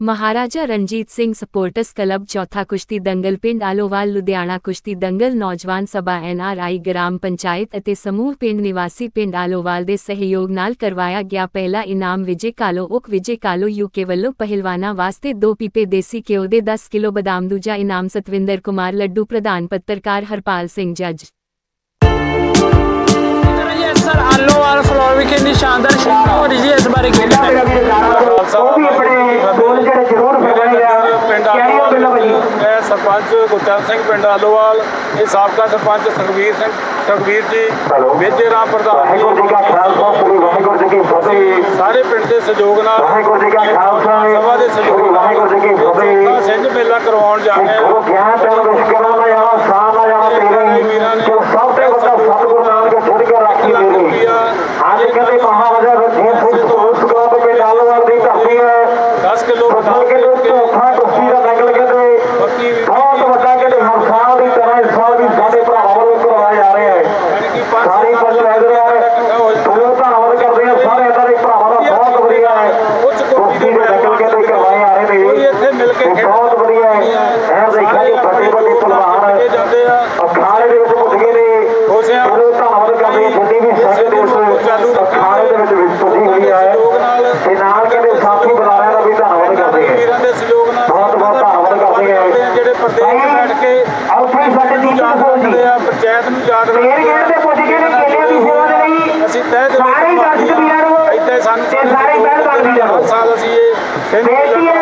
Maharaja Ranjit Singh sports club ਚੌਥਾ ਕੁਸ਼ਤੀ ਦੰਗਲ ਪਿੰਡ ਆਲੋਵਾਲ, ਲੁਧਿਆਣਾ ਕੁਸ਼ਤੀ ਦੰਗਲ ਨੌਜਵਾਨ ਸਭਾ ਐਨਆਰਆਈ ਗ੍ਰਾਮ ਪੰਚਾਇਤ ਅਤੇ ਸਮੂਹ ਪਿੰਡ ਨਿਵਾਸੀ ਪਿੰਡ ਆਲੋਵਾਲ ਦੇ ਸਹਿਯੋਗ ਨਾਲ ਕਰਵਾਇਆ ਗਿਆ ਪਹਿਲਾ ਇਨਾਮ ਵਿਜੇ ਕਾਲੋ ਉਕ ਵਿਜੇ ਕਾਲੋ ਯੂਕੇ ਵੱਲੋਂ ਪਹਿਲਵਾਨਾਂ ਵਾਸਤੇ ਦੋ ਪੀਪੇ ਦੇਸੀ ਘਿਓ ਦੇ 10 ਕਿਲੋ ਬਦਾਮ, ਦੂਜਾ ਇਨਾਮ ਸਤਵਿੰਦਰ ਕੁਮਾਰ, ਲੱਡੂ ਪ੍ਰਧਾਨ ਪੱਤਰਕਾਰ ਹਰਪਾਲ ਸਿੰਘ, ਜੱਜ ਸਰ ਆਲੋਵਾਲ ਫਲੋਰ ਵਿਖੇ ਇੰਨੀ ਸ਼ਾਨਦਾਰ ਸ਼ੂਟਿੰਗ ਹੋ ਰਹੀ ਜੀ ਇਸ ਬਾਰੇ ਕੀ ਜਾਣਾ ਉਹ ਵੀ ਆਪਣੇ ਗੋਲ ਜਿਹੜੇ ਜ਼ਰੂਰ ਫੜਾਏ ਆ ਪਿੰਡ ਮੈਂ ਸਰਪੰਚ ਗੁਰਚਰਨ ਸਿੰਘ ਪਿੰਡ ਆਲੋਵਾਲ ਇਹ ਸਾਬਕਾ ਸਰਪੰਚ ਸੁਖਵੀਰ ਸਿੰਘ ਸੁਖਵੀਰ ਜੀ। ਮੇਜੇ ਰਾਮ ਪ੍ਰਧਾਨ ਜੀ। ਸ੍ਰੀ ਪਿੰਡ ਦੇ ਸਹਿਯੋਗ ਨਾਲ ਸਭਾ ਦੇ ਸਹਿਯੋਗ ਸ੍ਰੀ ਵਾਹਿਗੁਰੂ ਜੀ ਕੀ ਫਤਿਹ। ਸਿੰਘ ਮੇਲਾ ਕਰਵਾਉਣ ਜਾ ਰਹੇ ਹਾਂ ਗਿਆਨ ਤੈਨੂੰ ਵਿਸ਼ਕਰਾਂ ਦਾ ਜਾਣਾ ਸਾਹ ਦਾ ਜਾਣਾ ਤੇਰੇ ਜੋ ਸਭ ਤੋਂ ਵੱਡਾ ਸਤਿਗੁਰੂ ਨਾਨਕ ਛੱਡ ਕੇ ਰੱਖੀ ਮੇਰੇ ਅੱਜ ਕਹਿੰਦੇ ਮਹਾਰਾਜਾ ਰਣਜੀਤ ਸਿੰਘ ਸਪੋਰਟਸ ਕਲੱਬ ਪਿੰਡ ਆਲੋਵਾਲ ਦੀ ਧਰਤੀ ਹੈ 10 ਕਿਲੋ ਫਸਲ ਬਦਾਮ ਕੇ ਲੋਕ ਚੌਥਾ ਕੁਸ਼ਤੀ ਦਾ ਦੰਗਲ ਕਹਿੰਦੇ ਬਾਕੀ ਬਹੁਤ ਵੱਡਾ ਕਹਿੰਦੇ ਹਰ ਸਾਲ ਦੀ ਤਰ੍ਹਾਂ ਇਸ ਸਾਲ ਵੀ ਸਾਡੇ ਭਰਾਵਾਂ ਵੱਲੋਂ ਕਰਵਾਇਆ ਜਾ ਰਿਹਾ ਹੈ ਯਾਨੀ ਕਿ ਪੰਜ ਸਾਰੀ ਸੱਤ ਪੰਚਾਇਤ ਇਕੱਠਾ ਹੋ ਦਾ ਜਾਣਾ। ਬਹੁਤ ਧੰਨਵਾਦ ਕਰਦੇ ਹਾਂ ਸਾਰੇ ਇਹਨਾਂ ਦੇ ਭਰਾਵਾਂ ਦਾ ਬਹੁਤ ਵਧੀਆ ਹੈ ਉੱਚ ਕੋਟੀ ਕੁਸ਼ਤੀ ਦੇ ਦੰਗਲ ਕਹਿੰਦੇ ਕਰਵਾਏ ਆ ਰਹੇ ਕੋਈ ਨੇ ਇੱਥੇ ਮਿਲ ਕੇ ਤੇ ਬਹੁਤ ਵਧੀਆ ਹੈ ਇਹ ਦੇਖਿਆ ਕਿ ਵੱਡੇ ਵੱਡੇ ਪਹਿਲਵਾਨ ਜਾਂਦੇ ਆ ਅਖਾੜੇ ਦੇ ਵਿੱਚ ਪੁੱਜ ਗਏ ਨੇ ਹੋਸਿਆ ਬਹੁਤ ਧੰਨਵਾਦ ਕਰਦੇ ਹਾਂ ਜਿੰਨੀ ਵੀ ਸੰਗਤ ਇਸ ਅਖਾੜੇ ਦੇ ਵਿੱਚ ਵਿੱਚ ਪੁੱਜੀ ਹੋਈ ਹੈ ਤੇ ਨਾਲ ਕਹਿੰਦੇ ਸਾਥੀ ਬੁਲਾਰਿਆਂ ਦਾ ਵੀ ਧੰਨਵਾਦ ਕਰਦੇ ਹਾਂ ਵੀਰਾਂ ਦੇ ਸਹਿਯੋਗ ਨਾਲ ਬਹੁਤ ਬਹੁਤ ਧੰਨਵਾਦ ਕਰਦੇ ਹਾਂ ਜਿਹੜੇ ਪ੍ਰਦੇਸ਼ 'ਚ ਬੈਠ ਕੇ ਉੱਥੇ ਹੀ ਸਾਡੇ ਨੂੰ ਟੀਚਰ ਯਾਦ ਸਾਹਿਬ ਰੱਖਦੇ ਜੀ ਆ ਪੰਚਾਇਤ ਨੂੰ ਯਾਦ ਫੇਰ ਗੇੜ ਤੇ ਪੁੱਜ ਗਏ ਨੇ ਕੇਲਿਆਂ ਦੀ ਸੇਵਾ ਦੇ ਲਈ ਅਸੀਂ ਤਹਿ ਦਿਲੋਂ ਸਾਰੇ ਦਰਸ਼ਕ ਵੀਰਾਂ ਨੂੰ ਏਦਾਂ ਹੀ। ਸਾਨੂੰ ਤੇ ਸਾਰੇ ਪਹਿਲ ਬਣਦੀ ਜਾਓ ਹਰ ਸਾਲ ਅਸੀਂ ਇਹ ਸਿੰਘ ਬੇਟੀ ਹੈ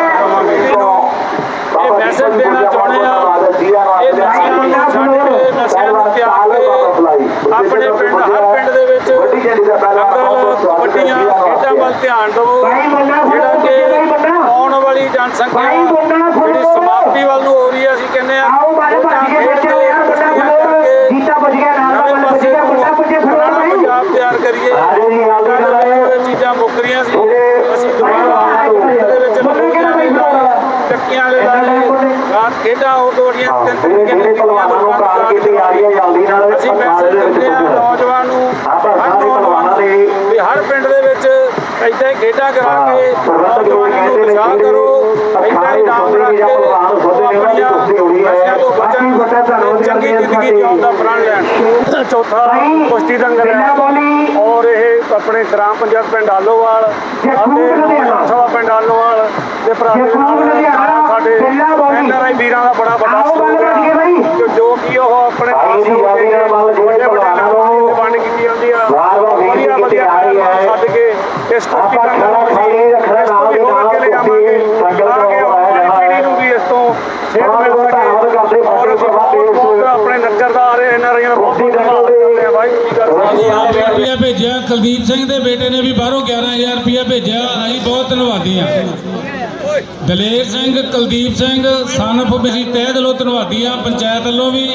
ਇਹ ਮੈਸੇਜ ਦੇਣਾ ਚਾਹੁੰਦੇ ਆ। ਇਹ ਨਸ਼ਿਆਂ ਨੂੰ ਛੱਡ ਕੇ ਨਸ਼ਿਆਂ ਨੂੰ ਤਿਆਗ ਕੇ ਆਪਣੇ ਪਿੰਡ ਹਰ ਪਿੰਡ ਦੇ ਵਿੱਚ ਲੰਗਰ ਵੱਡੀਆਂ ਖੇਡਾਂ ਵੱਲ ਧਿਆਨ ਦਿਓ। ਜਿਹੜਾ ਕਿ ਆਉਣ ਵਾਲੀ ਜਨਸੰਖਿਆ ਜਿਹੜੀ ਸਮਾਪਤੀ ਵੱਲ ਨੂੰ ਹੋ ਰਹੀ ਹੈ ਅਸੀਂ ਕਹਿੰਦੇ ਆ ਆਓ ਬਾਰੇ ਭੱਜ ਕੇ ਦੇਖਿਓ ਯਾਰ ਬੰਦਾ ਖਲੋਓ ਜੀਤਾ ਪੁੱਜ ਗਿਆ ਨਾਲ ਦਾ ਬੰਦਾ ਸੀਗਾ ਬੰਦਾ ਪੁੱਜੇ ਫੜੋ ਭਾਈ ਪੰਜਾਬ ਤਿਆਰ ਕਰੀਏ ਹਾਂਜੀ ਜੀ, ਹਾਂਜੀ ਜੀ, ਨਾਲ ਇਹ ਚੀਜ਼ਾਂ ਮੁੱਕ ਰਹੀਆਂ ਸੀ ਉਹਦੇ- ਅਸੀਂ ਦੁਬਾਰਾ ਦੇ ਵਿੱਚ ਮੁੱਕ ਕਿਹੜਾ ਬਈ ਭਰਾ? ਟੱਕੀਆਂ ਵਾਲੇ ਲਾਏ ਰਾਤ ਦੋੜੀਆਂ ਤਿੰਨ ਕਿੰਨੇ ਜਿਹੜੇ ਪਹਿਲਵਾਨਾਂ ਨੂੰ ਕਾਲ ਕੀਤੀ ਜਾ ਰਹੀ ਹੈ ਜਲਦੀ ਨਾਲ ਅਸੀਂ ਵਿੱਚ ਦਿੰਦੇ ਆ ਨੌਜਵਾਨ ਨੂੰ ਹਰ ਪਹਿਲਵਾਨਾਂ ਦੇ ਵੀ ਹਰ ਪਿੰਡ ਦੇ ਵਿੱਚ ਏਦਾਂ ਹੀ ਖੇਡਾਂ ਕਰਾ ਕੇ ਨੌਜਵਾਨਾਂ ਨੂੰ ਉਤਸ਼ਾਹ ਕਰੋ ਏਦਾਂ ਹੀ ਨਾਮ ਰੱਖ ਕੇ ਆਪਣੀਆਂ ਚੰਗੀ ਜ਼ਿੰਦਗੀ ਸਾਡੇ ਜਿਉਣ ਦਾ ਪ੍ਰਣ ਲੈਣ ਚੌਥਾ ਕੁਸ਼ਤੀ ਦੰਗਲ ਹੈ ਔਰ ਇਹ ਆਪਣੇ ਗ੍ਰਾਮ ਪੰਚਾਇਤ ਪਿੰਡ ਆਲੋਵਾਲ ਅਤੇ ਲੁਧਿਆਣਾ। ਸਭਾ ਪਿੰਡ ਆਲੋਵਾਲ ਦੇ ਲੁਧਿਆਣਾ, ਸਾਡੇ। ਐਨਆਰਆਈ ਵੀਰਾਂ ਦਾ ਬੜਾ ਵੱਡਾ ਸਹਿਯੋਗ। ਹੈ ਜੋ- ਕਿ ਉਹ ਆਪਣੇ ਵੱਡੇ ਵੱਡੇ ਭਲਵਾਨਾਂ ਨਾਮਾਂ ਨੂੰ ਦੀ ਵੰਡ ਕੀਤੀ ਜਾਂਦੀ ਆ ਵਾਰ ਵਾਰ ਬੇਨਤੀ ਵਧੀਆ ਕੀਤੀ ਵਧੀਆ ਜਾ ਰਹੀ ਹੈ। ਸੱਦ ਕੇ ਇਸ ਕੁਸ਼ਤੀ ਆਪਾਂ ਦੰਗਲ ਖੜਾ ਨੂੰ ਖਾਲੀ ਨਹੀਂ ਰੱਖਣਾ, ਨਾਲ ਦੀ ਨਾਲ ਅੱਗੇ ਲਿਜਾਵਾਂਗੇ, ਕੁਸ਼ਤੀ ਦੰਗਲ ਤਾਂ ਕਿ ਕਰਵਾਇਆ ਆਉਣ ਵਾਲੀ ਜਾਣਾ ਪੀੜ੍ਹੀ ਨੂੰ ਵੀ ਇਸ ਤੋਂ ਸੇਧ ਬਹੁਤ ਮਿਲ ਬਹੁਤ ਧੰਨਵਾਦ ਕਰਦੇ ਸਕੇ ਔਰ ਅਸੀਂ ਬਾਬੇ ਬਹੁਤ ਬਹੁਤ ਇਸ ਆਪਣੇ ਨਜ਼ਰਦਾਰ ਐਨਆਰਆਈਆਂ ਦਾ ਬਹੁਤ ਬਹੁਤ ਧੰਨਵਾਦ ਕਰਦੇ ਹਾਂ ਵਾਹਿਗੁਰੂ ਜੀ ਕਾ ਖਾਲਸਾ ਰੁਪਇਆ ਭੇਜਿਆ ਕੁਲਦੀਪ ਸਿੰਘ ਦੇ ਬੇਟੇ ਨੇ ਵੀ ਬਾਹਰੋਂ 11000 ਰੁਪਇਆ ਭੇਜਿਆ। ਅਸੀਂ ਬਹੁਤ ਧੰਨਵਾਦੀ ਹਾਂ। ਦਲੇਰ ਸਿੰਘ, ਕੁਲਦੀਪ ਸਿੰਘ, ਸਾਨਫ ਅਸੀਂ ਤਹਿ ਦਿਲੋਂ ਧੰਨਵਾਦੀ ਹਾਂ। ਪੰਚਾਇਤ ਵੱਲੋਂ ਵੀ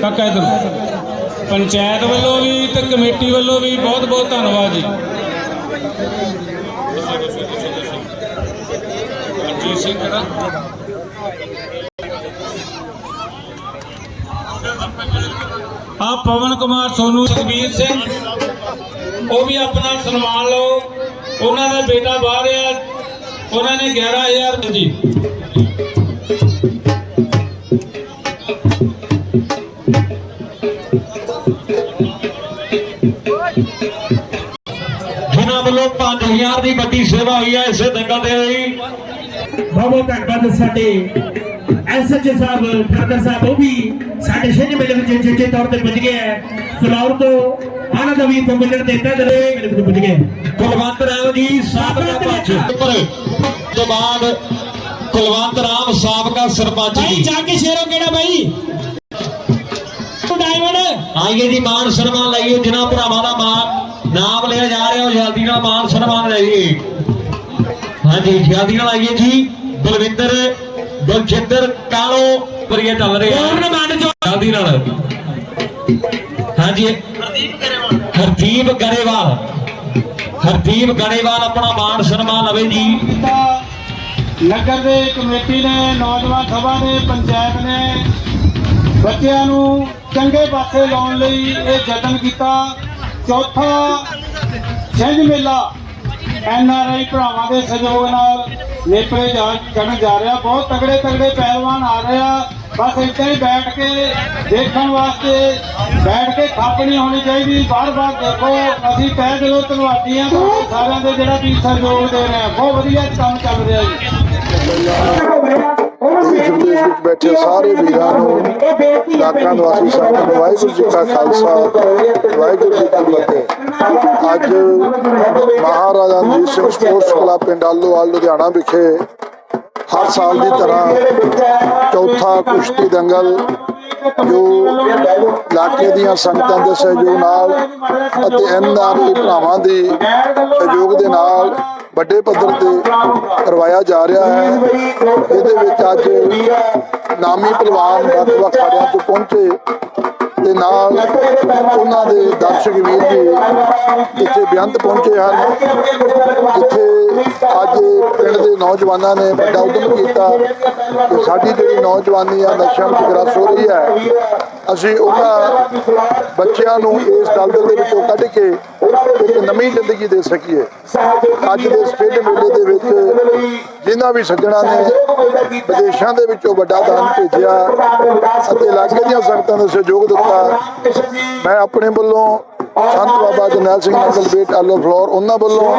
ਕਾਕਾ ਇਧਰ ਪੰਚਾਇਤ ਵੱਲੋਂ ਵੀ ਤੇ ਕਮੇਟੀ ਵੱਲੋਂ ਵੀ ਬਹੁਤ ਬਹੁਤ ਧੰਨਵਾਦ ਜੀ। ਜੀ ਸਿੰਘ ਕਿਹੜਾ? ਆ ਪਵਨ ਕੁਮਾਰ ਸੋਨੂ, ਸੁਖਬੀਰ ਸਿੰਘ। ਉਹ ਵੀ ਆਪਣਾ ਸਨਮਾਨ ਲਓ। ਉਹਨਾਂ ਦਾ ਬੇਟਾ ਬਾਹਰ ਆ। ਉਹਨਾਂ ਨੇ 11000 ਜੀ ਜਿਨ੍ਹਾਂ ਵੱਲੋਂ 5000 ਦੀ ਵੱਡੀ ਸੇਵਾ ਹੋਈ ਹੈ ਇਸੇ ਦੰਗਲ ਦੇ ਲਈ ਬਹੁਤ ਧੰਨਵਾਦ ਸਾਡੇ ਐਸਐਚਓ ਸਾਹਿਬ ਠਾਕਰ ਸਾਹਿਬ, ਉਹ ਵੀ ਸਾਡੇ ਸ਼ਹਿਰ ਮੇਲੇ ਵਿੱਚ ਚੇਚੇ ਤੌਰ ਤੇ ਪੁੱਜ ਗਏ ਹੈ। ਫਲੋਰ ਤੋਂ ਆਨੰਦ ਵੀ ਤੋਂ ਮਿਲਣ ਦੇ ਤਹਿ ਦੇ ਮੇਰੇ ਕੋਲ ਪੁੱਜ ਗਏ। ਕੁਲਵੰਤ ਰਾਮ ਜੀ ਸਾਬਕਾ ਪੰਚ ਉੱਪਰ ਤੋਂ ਬਾਅਦ ਕੁਲਵੰਤ ਰਾਮ ਸਾਬਕਾ ਸਰਪੰਚ ਭਾਈ ਜੀ ਜਾ ਕੇ ਸ਼ੇਰੋ ਕਿਹੜਾ ਭਾਈ ਡਾਇਮੰਡ ਆਈਏ ਜੀ ਮਾਨ ਸਨਮਾਨ ਲਈਏ ਜਿਨ੍ਹਾਂ ਭਰਾਵਾਂ ਦਾ ਮਾਨ ਨਾਮ ਲਿਆ ਜਾ ਰਿਹਾ ਉਹ ਜਲਦੀ ਨਾਲ ਮਾਨ ਸਨਮਾਨ ਲਈਏ ਹਾਂਜੀ ਜਲਦੀ ਨਾਲ ਆਈਏ ਜੀ। ਬਲਵਿੰਦਰ ਗੁਰਜਿੰਦਰ ਕਾਲੋ ਪਰਿਆ ਚੱਲ ਰਿਹਾ ਜਲਦੀ ਨਾਲ। ਹਾਂਜੀ। ਹਰਦੀਪ ਗਰੇਵਾਲ। ਹਰਦੀਪ ਗਰੇਵਾਲ ਆਪਣਾ ਮਾਨ ਸਨਮਾਨ ਲਵੇ ਜੀ। ਨਗਰ ਦੇ ਕਮੇਟੀ ਨੇ, ਨੌਜਵਾਨ ਸਭਾ ਨੇ ਪੰਚਾਇਤ ਨੇ ਬੱਚਿਆਂ ਨੂੰ ਚੰਗੇ ਪਾਸੇ ਲਾਉਣ ਲਈ ਇਹ ਯਤਨ ਕੀਤਾ। ਚੌਥਾ ਛਿੰਝ ਮੇਲਾ ਐਨ ਆਰ ਆਈ ਭਰਾਵਾਂ ਦੇ ਸਹਿਯੋਗ ਨਾਲ ਨੇਪਰੇ ਜਾ ਕਰਨ ਜਾ ਰਿਹਾ। ਬਹੁਤ ਤਗੜੇ ਤਗੜੇ ਪਹਿਲਵਾਨ ਆ ਰਹੇ ਆ। ਬਸ ਇੱਦਾਂ ਹੀ ਬੈਠ ਕੇ ਦੇਖਣ ਵਾਸਤੇ ਬੈਠ ਕੇ ਖੱਪ ਨਹੀਂ ਹੋਣੀ ਚਾਹੀਦੀ। ਬਾਰ-ਬਾਰ ਦੇਖੋ, ਅਸੀਂ ਤਹਿ ਦਿਲੋਂ ਧੰਨਵਾਦੀ ਹਾਂ। ਸਾਰਿਆਂ ਦੇ ਜਿਹੜਾ ਵੀ ਸਹਿਯੋਗ ਦੇ ਰਹੇ ਆ ਬਹੁਤ ਵਧੀਆ ਕੰਮ ਚੱਲ ਰਿਹਾ ਜੀ। ਦੇਸ਼ ਬੈਠੇ ਸਾਰੇ ਵੀਰਾਂ ਨੂੰ ਇਲਾਕਾ ਨਿਵਾਸੀ ਸੰਗਤ ਨੂੰ ਵਾਹਿਗੁਰੂ ਜੀ ਕਾ ਖਾਲਸਾ, ਵਾਹਿਗੁਰੂ ਜੀ ਕੀ ਫਤਿਹ। ਅੱਜ ਮਹਾਰਾਜਾ ਰਣਜੀਤ ਸਿੰਘ ਸਪੋਰਟਸ ਕਲੱਬ ਪਿੰਡ ਆਲੋਵਾਲ ਲੁਧਿਆਣਾ ਵਿਖੇ ਹਰ ਸਾਲ ਦੀ ਤਰ੍ਹਾਂ ਚੌਥਾ ਕੁਸ਼ਤੀ ਦੰਗਲ ਜੋ ਇਲਾਕੇ ਦੀਆਂ ਸੰਗਤਾਂ ਦੇ ਸਹਿਯੋਗ ਨਾਲ ਅਤੇ ਐਨਆਰਆਈ ਭਰਾਵਾਂ ਦੇ ਸਹਿਯੋਗ ਦੇ ਨਾਲ ਵੱਡੇ ਪੱਧਰ ਤੇ ਕਰਵਾਇਆ ਜਾ ਰਿਹਾ ਹੈ। ਇਹਦੇ ਵਿੱਚ ਅੱਜ ਨਾਮੀ ਪਹਿਲਵਾਨ ਵੱਖ-ਵੱਖ ਖੜਿਆਂ ਤੋਂ ਪਹੁੰਚੇ ਤੇ ਨਾਲ ਉਹਨਾਂ ਦੇ ਦਰਸ਼ਕ ਵੀਰ ਵੀ ਇੱਥੇ ਬੇਅੰਤ ਪਹੁੰਚੇ ਹਨ, ਜਿੱਥੇ ਅੱਜ ਪਿੰਡ ਦੇ ਨੌਜਵਾਨਾਂ ਨੇ ਵੱਡਾ ਉਦਮ ਕੀਤਾ ਕਿ ਸਾਡੀ ਜਿਹੜੀ ਨੌਜਵਾਨੀ ਆ, ਨਸ਼ਿਆਂ ਵਿੱਚ ਗ੍ਰਸਤ ਹੋ ਰਹੀ ਹੈ, ਅਸੀਂ ਉਹਨਾਂ ਬੱਚਿਆਂ ਨੂੰ ਇਸ ਦਲਦਲ ਦੇ ਵਿੱਚੋਂ ਕੱਢ ਕੇ ਇੱਕ ਨਵੀਂ ਜ਼ਿੰਦਗੀ ਦੇ ਸਕੀਏ। ਅੱਜ ਦੇ ਸਟੇਟ ਖੇਡ ਮੇਲੇ ਦੇ ਵਿੱਚ ਜਿਨ੍ਹਾਂ ਵੀ ਸੱਜਣਾ ਨੇ ਵਿਦੇਸ਼ਾਂ ਦੇ ਵਿੱਚੋਂ ਵੱਡਾ ਦਾਨ ਭੇਜਿਆ, ਅਤੇ ਇਲਾਕੇ ਦੀਆਂ ਸੰਗਤਾਂ ਦਾ ਸਹਿਯੋਗ ਦਿੱਤਾ, ਮੈਂ ਆਪਣੇ ਵੱਲੋਂ ਸੰਤ ਬਾਬਾ ਜਰਨੈਲ ਸਿੰਘ ਨਗਲ ਬੇਟ ਆਲੋ ਫਲੋਰ ਉਹਨਾਂ ਵੱਲੋਂ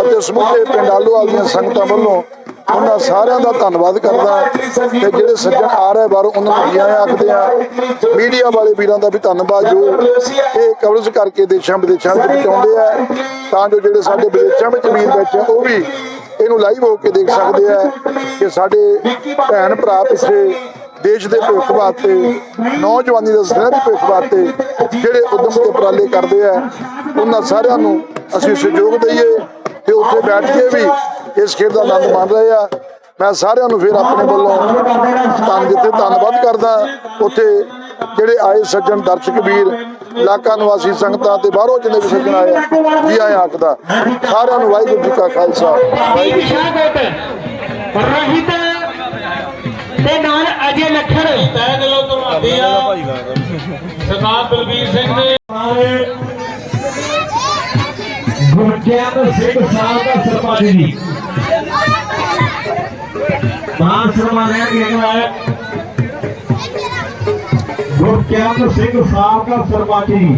ਅਤੇ ਸਮੁੱਚੇ ਪਿੰਡ ਆਲੋਵਾਲ ਦੀਆਂ ਸੰਗਤਾਂ ਵੱਲੋਂ ਉਹਨਾਂ ਸਾਰਿਆਂ ਦਾ ਧੰਨਵਾਦ ਕਰਦਾ ਤੇ ਜਿਹੜੇ ਸੱਜਣ ਆ ਰਹੇ ਬਾਹਰੋਂ ਉਹਨਾਂ ਨੂੰ ਜੀ ਆਇਆਂ ਆਖਦੇ ਆ ਮੀਡੀਆ ਵਾਲੇ ਵੀਰਾਂ ਦਾ ਵੀ ਧੰਨਵਾਦ ਜੋ ਇਹ ਕਵਰੇਜ ਕਰਕੇ ਦੇਸ਼ਾਂ ਵਿਦੇਸ਼ਾਂ ਵਿੱਚ ਪਹੁੰਚਾਉਂਦੇ ਆ। ਤਾਂ ਜੋ ਜਿਹੜੇ ਸਾਡੇ ਵਿਦੇਸ਼ਾਂ ਵਿੱਚ ਵੀਰ ਬੈਠੇ ਉਹ ਵੀ ਇਹਨੂੰ ਲਾਈਵ ਹੋ ਕੇ ਦੇਖ ਸਕਦੇ ਆ ਕਿ ਸਾਡੇ ਭੈਣ ਭਰਾ ਪਿੱਛੇ ਦੇਸ਼ ਦੇ ਭਵਿੱਖ ਵਾਸਤੇ ਨੌਜਵਾਨੀ ਦੇ ਸੁਨਹਿਰੀ ਭਵਿੱਖ ਵਾਸਤੇ ਜਿਹੜੇ ਉਦਮ ਤੇ ਉਪਰਾਲੇ ਕਰਦੇ ਆ ਉਹਨਾਂ ਸਾਰਿਆਂ ਨੂੰ ਅਸੀਂ ਸਹਿਯੋਗ ਦਈਏ ਤੇ ਉੱਥੇ ਬੈਠ ਕੇ ਵੀ ਇਸ ਖੇਡ ਦਾ ਆਨੰਦ ਮਾਣ ਰਹੇ ਆ। ਮੈਂ ਸਾਰਿਆਂ ਨੂੰ ਫਿਰ ਆਪਣੇ ਵੱਲੋਂ ਧੰਨ ਜਿੱਥੇ ਧੰਨਵਾਦ ਕਰਦਾ ਉੱਥੇ ਜਿਹੜੇ ਆਏ ਸੱਜਣ ਦਰਸ਼ਕ ਵੀਰ ਇਲਾਕਾ ਨਿਵਾਸੀ ਸੰਗਤਾਂ ਤੇ ਬਾਹਰੋਂ ਜਿੰਨੇ ਵੀ ਸੱਜਣ ਆਏ ਆ, ਜੀ ਆਇਆਂ ਆਖਦਾ ਸਾਰਿਆਂ ਨੂੰ ਵਾਹਿਗੁਰੂ ਜੀ ਕਾ ਖਾਲਸਾ। ਵਾਹਿਗੁਰੂ ਜੀ ਕੀ ਫਤਿਹ। ਰਹਿਤ ਦੇ ਨਾਲ ਅਜੇ ਲੱਖੜ ਤਹਿ ਦਿਲੋਂ ਧੰਨਵਾਦੀ ਆ। ਸਰਦਾਰ ਬਲਬੀਰ ਸਿੰਘ ਨੇ ਗੁਰਜੈਨ ਸਿੰਘ ਸਾਹਿਬ ਦਾ ਸਰਪੰਚ ਜੀ ਮਾਨ ਸਨਮਾਨ ਹੈ ਕਿ ਹੈ। ਗੁਰਜੈਨ ਸਿੰਘ ਸਾਹਿਬ ਦਾ ਸਰਪੰਚ ਜੀ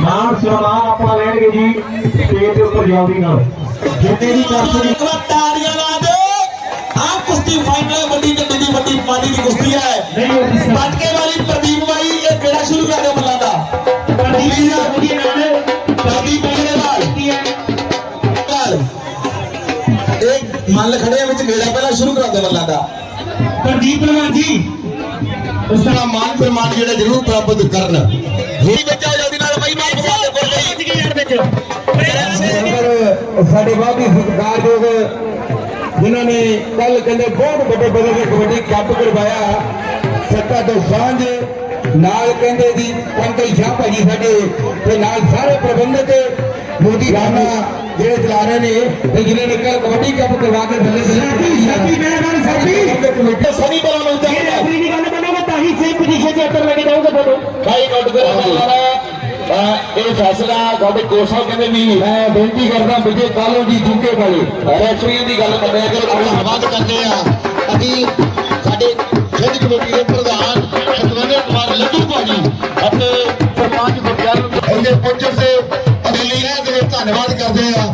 ਮਾਨ ਸਨਮਾਨ ਆਪਾਂ ਲੈਣਗੇ ਜੀ ਸਟੇਜ ਦੇ ਉੱਪਰ ਜਾਉਂਦੀ ਨਾਲ। ਜਿੰਨੇ ਵੀ ਦਰਸ਼ਕ ਇੱਕ ਵਾਰ ਤਾੜੀਆਂ ਲਾ ਦਿਓ। ਆਹ ਕੁਸ਼ਤੀ ਫਾਈਨਲ ਵੱਡੀ ਦੀ ਕੁਸ਼ਤੀ ਹੈ। ਪਟਕੇ ਵਾਲੀ ਪ੍ਰਦੀਪ ਬਾਈ ਇਹ ਕਿਹੜਾ ਸ਼ੁਰੂ ਕਰ ਦਿਓ ਮੱਲਾਂ ਦਾ? ਪ੍ਰਦੀਪ ਦਾ ਮੇਰੇ ਨਾਲ? ਇਹ ਮੱਲ ਖੜੇ ਵਿੱਚ ਮੇਰਾ ਪਹਿਲਾਂ ਸ਼ੁਰੂ ਕਰਾ ਦਿਓ ਮੱਲਾਂ ਦਾ। ਪ੍ਰਦੀਪ ਲਵਾ ਜੀ। ਉਸ ਤਰ੍ਹਾਂ ਮਾਨ ਪ੍ਰਮਾਨ ਜਿਹੜਾ ਜ਼ਰੂਰ ਪ੍ਰਾਪਤ ਕਰਨ। ਹੀ ਬੱਚਾ ਜਲਦੀ ਨਾਲ ਬਾਈ ਮਾਨ ਪ੍ਰਮਾਨ ਦੇ ਕੋਲ ਵਿੱਚ। ਸਾਡੇ ਵਾਦੀ ਸਤਿਕਾਰਯੋਗ ਜਿਨ੍ਹਾਂ ਨੇ ਕੱਲ ਕਹਿੰਦੇ ਬਹੁਤ ਵੱਡੇ ਬਦਲ ਦੇ ਕਬੱਡੀ ਕੱਪ ਕਰਵਾਇਆ। ਸੱਤਾ ਤੋਂ ਸਾਂਝ ਨਾਲ ਕਹਿੰਦੇ ਜੀ ਪੰਕਜ ਸ਼ਾਹ ਭਾਜੀ ਸਾਡੇ ਤੇ ਨਾਲ ਸਾਰੇ ਪ੍ਰਬੰਧਕ ਮੋਦੀ ਰਾਣਾ ਜਿਹੜੇ ਚਲਾ ਰਹੇ ਨੇ ਤੇ ਜਿਨ੍ਹਾਂ ਨੇ ਕੱਲ ਕਬੱਡੀ ਕੱਪ ਕਰਵਾ ਕੇ ਬੱਲੇ ਬੱਲੇ ਸਾਡੀ ਮਿਹਰਬਾਨੀ ਸਾਡੀ। ਕਮੇਟੀ ਸਨੀ ਬੜਾ ਮਿਲਦਾ ਇਹ ਰੈਫਰੀ ਦੀ ਗੱਲ ਬਣੋਗੇ ਤਾਂ ਹੀ ਸਹੀ ਪੋਜੀਸ਼ਨ 'ਚ ਉੱਤਰ ਲੈ ਕੇ ਜਾਊਗਾ ਤੁਹਾਨੂੰ ਭਾਈ ਗੁੱਡ ਕਰ ਇਹ ਫੈਸਲਾ ਤੁਹਾਡੇ ਕੋਚ ਸਾਹਿਬ ਕਹਿੰਦੇ ਵੀ ਮੈਂ ਬੇਨਤੀ ਕਰਦਾ ਵਿਜੇ ਕਾਲੋ ਜੀ ਜੁਕੇ ਵਾਲੇ ਰੈਫਰੀਆਂ ਦੀ ਗੱਲ ਕਰਦੇ ਕਰੋ ਧੰਨਵਾਦ ਕਰਦੇ ਆ ਅਸੀਂ ਸਾਡੇ ਖੇਡ ਕਮੇਟੀ ਦੇ ਪ੍ਰਧਾਨ ਸਤਵੰਦਰ ਕੁਮਾਰ ਲੱਡੂ ਭਾਜੀ ਅਤੇ ਸਰਪੰਚ ਗੁਰਜਨ ਇਹਦੇ ਪਹੁੰਚਣ ਤੇ ਅਗਲੀਆਂ ਦੇ ਧੰਨਵਾਦ ਕਰਦੇ ਆ।